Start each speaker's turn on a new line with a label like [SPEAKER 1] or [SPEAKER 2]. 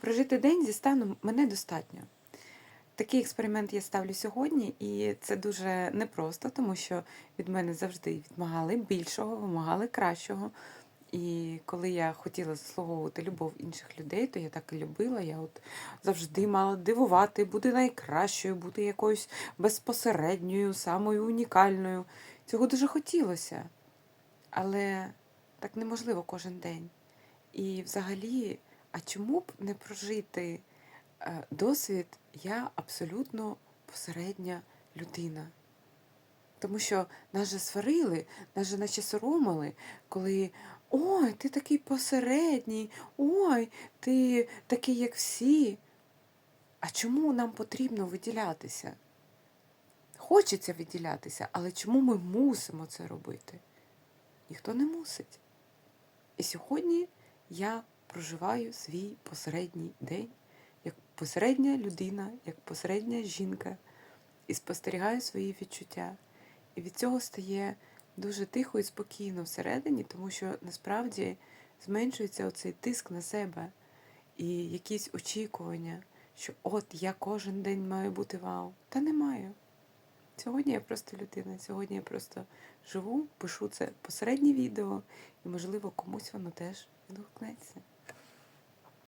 [SPEAKER 1] Прожити день зі станом мене достатньо. Такий експеримент я ставлю сьогодні, і це дуже непросто, тому що від мене завжди вимагали більшого, вимагали кращого. І коли я хотіла заслуговувати любов інших людей, то я так і любила. Я от завжди мала дивувати, бути найкращою, бути якоюсь безпосередньою, самою унікальною. Цього дуже хотілося. Але так неможливо кожен день. І взагалі, а чому б не прожити е, досвід я абсолютно посередня людина? Тому що нас же сварили, нас же наче соромили, коли ой, ти такий посередній, ой, ти такий, як всі. А чому нам потрібно виділятися? Хочеться виділятися, але чому ми мусимо це робити? Ніхто не мусить. І сьогодні я проживаю свій посередній день як посередня людина, як посередня жінка, і спостерігаю свої відчуття. І від цього стає дуже тихо і спокійно всередині, тому що насправді зменшується оцей тиск на себе і якісь очікування, що от я кожен день маю бути вау. Та не маю. Сьогодні я просто людина, сьогодні я просто живу, пишу це посереднє відео, і, можливо, комусь воно теж відгукнеться.